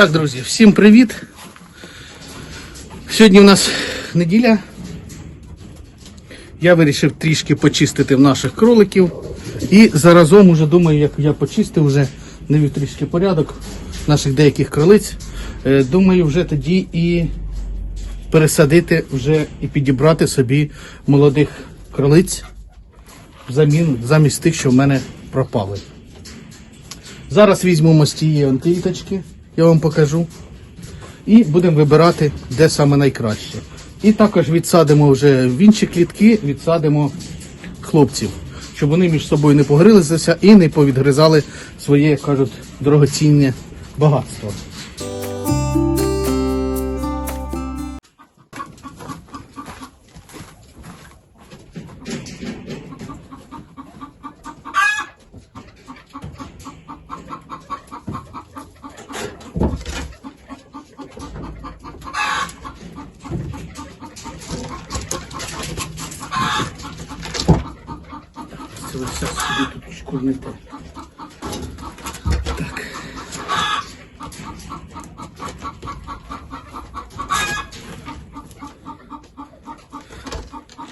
Так, друзі, всім привіт. Сьогодні у нас неділя. Я вирішив трішки почистити в наших кроликів. І заразом уже думаю, як я почистив, вже навів трішки порядок наших деяких кролиць. Е, Думаю, вже тоді і пересадити вже і підібрати собі молодих кролиць взамін, замість тих, що в мене пропали. Зараз візьмемо з тієї антиїточки, я вам покажу. І будемо вибирати, де саме найкраще. І також відсадимо вже в інші клітки, відсадимо хлопців, щоб вони між собою не погрилися і не повідгризали своє, кажуть, дорогоцінне багатство. Все собі тут шкурните. Так.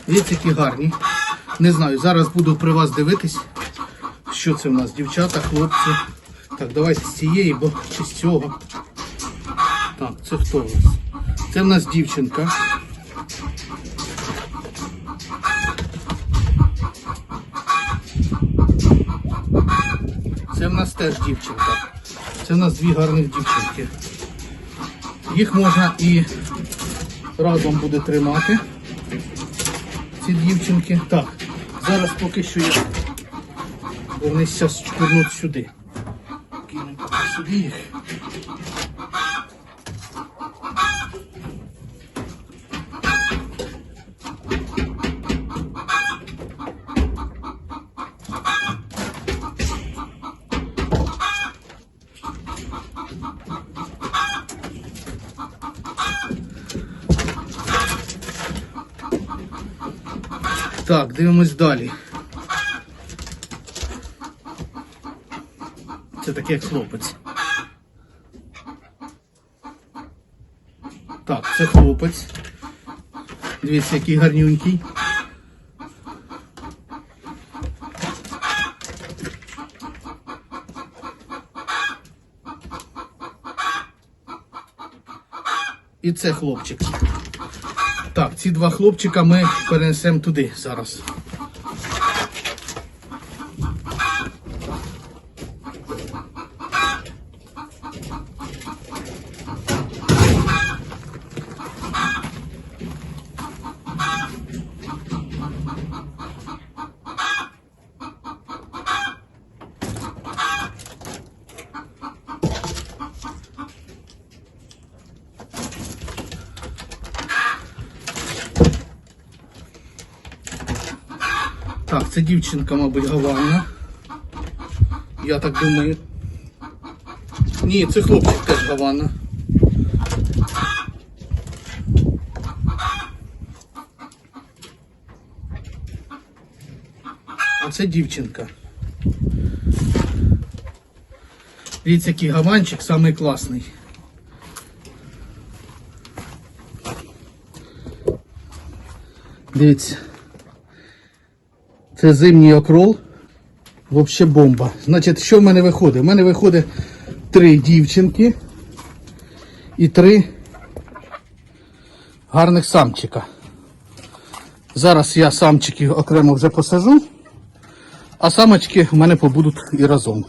Дивіться, які гарні. Не знаю, зараз буду при вас дивитись, що це в нас, дівчата, хлопці. Так, давайте з цієї, бо чи з цього. Так, це хто у нас? Це в нас дівчинка. Теж дівчинка. Це у нас дві гарних дівчинки. Їх можна і разом буде тримати. Ці дівчинки. Так, зараз поки що я вони зараз чкурнуть сюди. Кинуть сюди їх. Так, дивимось далі. Це таке як хлопець. Так, це хлопець. Дивіться, який гарнюнький. І це хлопчик. Так, ці два хлопчика ми перенесемо туди зараз. Так, це дівчинка, мабуть, Гавана. Я так думаю. Ні, це хлопчик теж Гавана. А це дівчинка. Дивіться, який гаванчик самий класний. Дивіться. Це зимній окрол. Вообще бомба. Значить, що в мене виходить? У мене виходить три дівчинки і три гарних самчика. Зараз я самчиків окремо вже посажу, а самочки в мене побудуть і разом.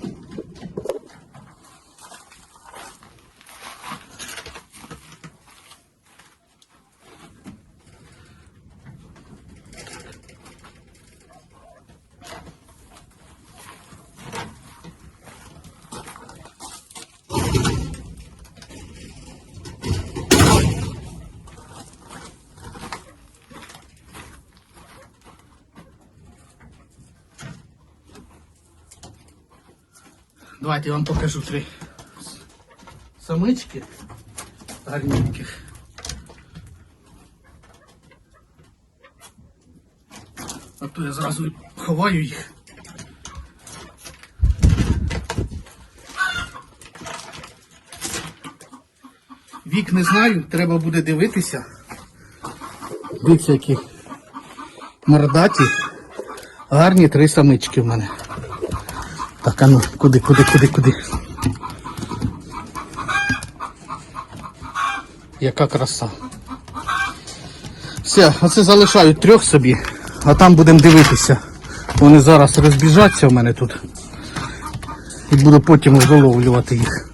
Давайте я вам покажу три самички гарненьких. А то я зразу ховаю їх. Вік не знаю, треба буде дивитися. Дивіться, які мордаті. Гарні три самички в мене. Так, а ну, куди, куди, куди, куди. Яка краса. Все, оце залишаю трьох собі, а там будемо дивитися. Вони зараз розбіжаться в мене тут. І буду потім оголовлювати їх.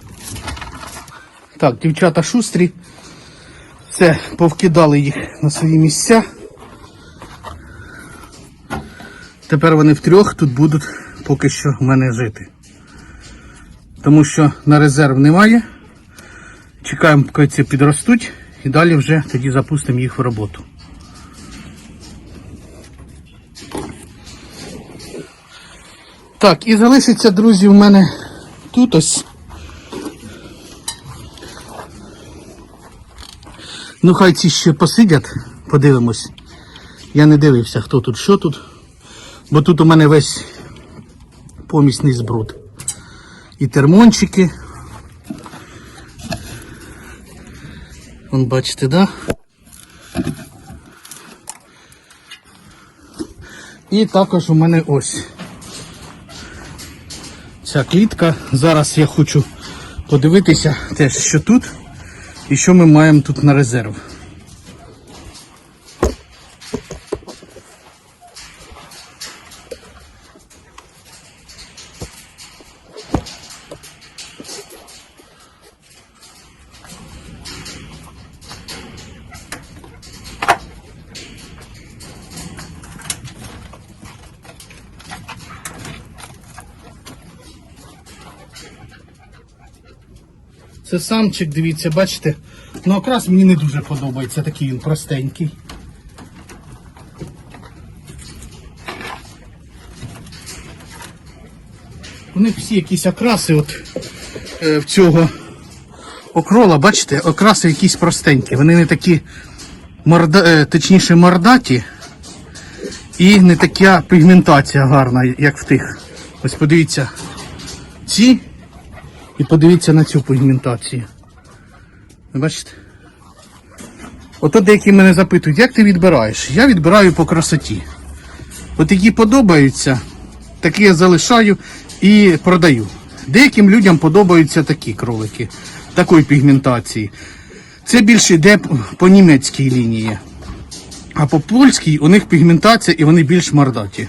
Так, дівчата шустрі. Все, повкидали їх на свої місця. Тепер вони втрьох тут будуть поки що в мене жити. Тому що на резерв немає. Чекаємо, поки ці підростуть, і далі вже тоді запустимо їх в роботу. Так, і залишиться, друзі, в мене тут ось. Ну, хай ці ще посидять, подивимось. Я не дивився, хто тут, що тут. Бо тут у мене весь помісний збруд. І термончики. Вон бачите, да? І також у мене ось ця клітка. Зараз я хочу подивитися теж, що тут і що ми маємо тут на резерв. Це самчик, дивіться, бачите. Ну окрас мені не дуже подобається, такий він простенький. Них всі якісь окраси от е, в цього окрола, бачите, окраси якісь простенькі. Вони не такі морда, е, точніше мордаті і не така пігментація гарна, як в тих. Ось подивіться, ці і подивіться на цю пігментацію. Бачите? Ото деякі мене запитують, як ти відбираєш? Я відбираю по красоті. От які подобаються, такі я залишаю і продаю. Деяким людям подобаються такі кролики, такої пігментації. Це більше йде по німецькій лінії. А по польській у них пігментація і вони більш мордаті.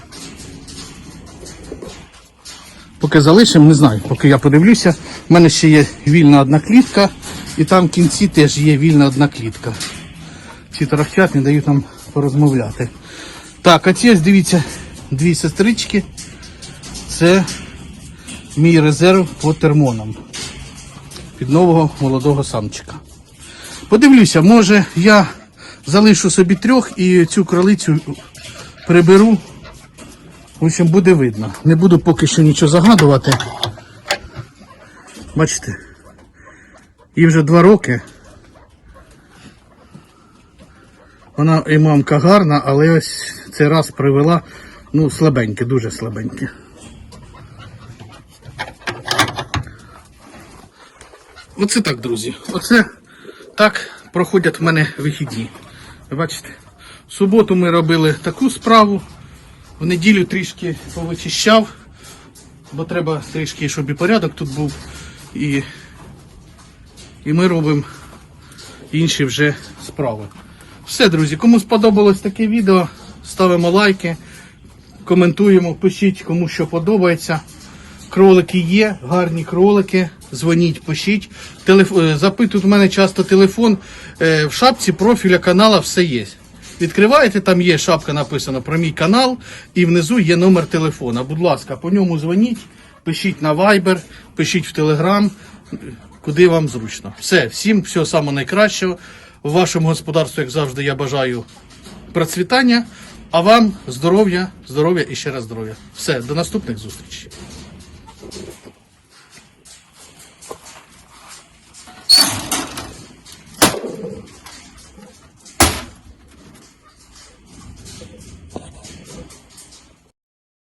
Поки залишимо, не знаю, поки я подивлюся. У мене ще є вільна одна клітка, і там в кінці теж є вільна одна клітка. Ці торохтять не дають нам порозмовляти. Так, а ці дивіться, дві сестрички. Це мій резерв по термонам. Під нового молодого самчика. Подивлюся, може я залишу собі трьох і цю кролицю приберу. В общем, буде видно. Не буду поки що нічого загадувати. Бачите, їй вже два роки. Вона і мамка гарна, але ось цей раз привела ну, слабеньке, дуже слабеньке. Оце так, друзі. Оце так проходять в мене вихідні. Бачите? В суботу ми робили таку справу. В неділю трішки повичищав, бо треба трішки, щоб і порядок тут був. І, і ми робимо інші вже справи. Все, друзі, кому сподобалось таке відео, ставимо лайки, коментуємо, пишіть, кому що подобається. Кролики є, гарні кролики. Дзвоніть, пишіть. Телеф... е, Запитують у мене часто телефон. Е, В шапці профіля канала все є. Відкриваєте, там є шапка написана про мій канал, і внизу є номер телефона. Будь ласка, по ньому дзвоніть, пишіть на Viber, пишіть в Telegram, куди вам зручно. Все, всім всього самого найкращого. В вашому господарстві, як завжди, я бажаю процвітання, а вам здоров'я, здоров'я і ще раз здоров'я. Все, до наступних зустрічей.